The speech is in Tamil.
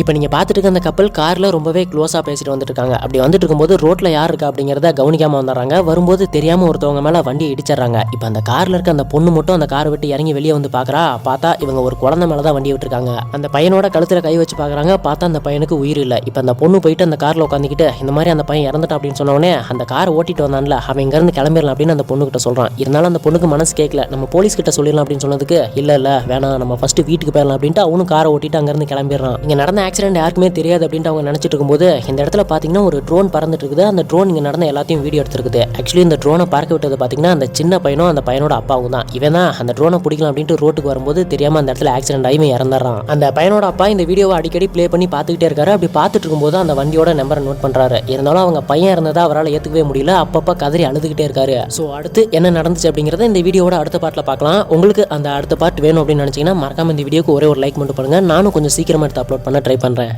இப்போ நீங்கள் பார்த்துட்டு இருக்க அந்த கப்பல் காரில் ரொம்பவே க்ளோஸாக பேசிட்டு வந்துட்டு இருக்காங்க அப்படி வந்துட்டு இருக்கும்போது ரோட்டில் யார் இருக்கா அப்படிங்கிறத கவனிக்காமல் வந்துடுறாங்க. வரும்போது தெரியாமல் ஒருத்தவங்க மேலே வண்டி இடிச்சிடுறாங்க. இப்போ அந்த காரில் இருக்க அந்த பொண்ணு மட்டும் அந்த காரை விட்டு இறங்கி வெளியே வந்து பார்க்குறா பார்த்தா இவங்க ஒரு குழந்தை மேலே தான் வண்டி விட்டுருக்காங்க. அந்த பையனோட கழுத்தில் கை வச்சு பார்க்குறாங்க பார்த்தா அந்த பையனுக்கு உயிர் இல்லை. இப்போ அந்த பொண்ணு போயிட்டு அந்த காரில் உட்காந்துக்கிட்டு இந்த மாதிரி அந்த பையன் இறந்துட்டான் அப்படின்னு சொன்ன அந்த காரை ஓட்டிட்டு வந்தான்ல அவன் இங்கேருந்து கிளம்பிடலாம் அப்படின்னு அந்த பொண்ணுகிட்ட சொல்கிறான் இருந்தாலும் அந்த பொண்ணுக்கு மனசு கேட்கல நம்ம போலீஸ் கிட்ட சொல்லிடலாம் அப்படின்னு சொன்னதுக்கு இல்லை இல்லை வேணாம். நம்ம ஃபஸ்ட்டு வீட்டுக்கு போயிடலாம் அப்படின்ட்டு அவனும் காரை ஓட்டிட்டு அங்கேருந்து கிளம்பிடுறான். இங்கே நடந்த ஆக்சிடென்ட் யாருக்குமே தெரியாது அப்படின்ட்டு அவங்க நினச்சிட்டு இருக்கும்போது இந்த இடத்துல பார்த்தீங்கன்னா ஒரு ட்ரோன் பறந்துட்டு இருக்குது. அந்த ட்ரோன் இங்கே நடந்த எல்லாத்தையும் வீடியோ எடுத்துருக்குது. ஆக்சுவலி இந்த ட்ரோனை பார்க்க விட்டது பார்த்தீங்கன்னா அந்த சின்ன பையனும் அந்த பையனோட அப்பாவும் தான். இவன் தான் அந்த ட்ரோனை பிடிக்கலாம் அப்படின்ட்டு ரோட்டுக்கு வரும்போது தெரியாமல் அந்த இடத்துல ஆக்சிடென்ட் ஆகி இறந்துறான் இறந்துடுறான். அந்த பையனோட அப்பா இந்த வீடியோவை அடிக்கடி ப்ளே பண்ணி பார்த்துக்கிட்டே இருக்காரு. அப்படி பார்த்துட்டு இருக்கும்போது அந்த வண்டியோட நம்பரை நோட் பண்ணுறாரு இருந்தாலும் அவங்க பையன் இருந்ததா அவரால் ஏற்றுக்கவே முடியல. அப்பப்போ கதறி அழுதுகிட்டே இருக்காரு. ஸோ அடுத்து என்ன நடந்துச்சு அப்படிங்கிறத இந்த வீடியோட அடுத்த பாட்டில் பார்க்கலாம் உங்களுக்கு அந்த அடுத்த பார்ட் வேணும் அப்படின்னு நினச்சிங்கன்னா மறக்காம இந்த வீடியோக்கு ஒரே ஒரு லைக் மட்டும் பண்ணுங்கள் நானும் கொஞ்சம் சீக்கிரமாக எடுத்து அப்லோட் பண்ண ட்ரை பண்ணுறேன்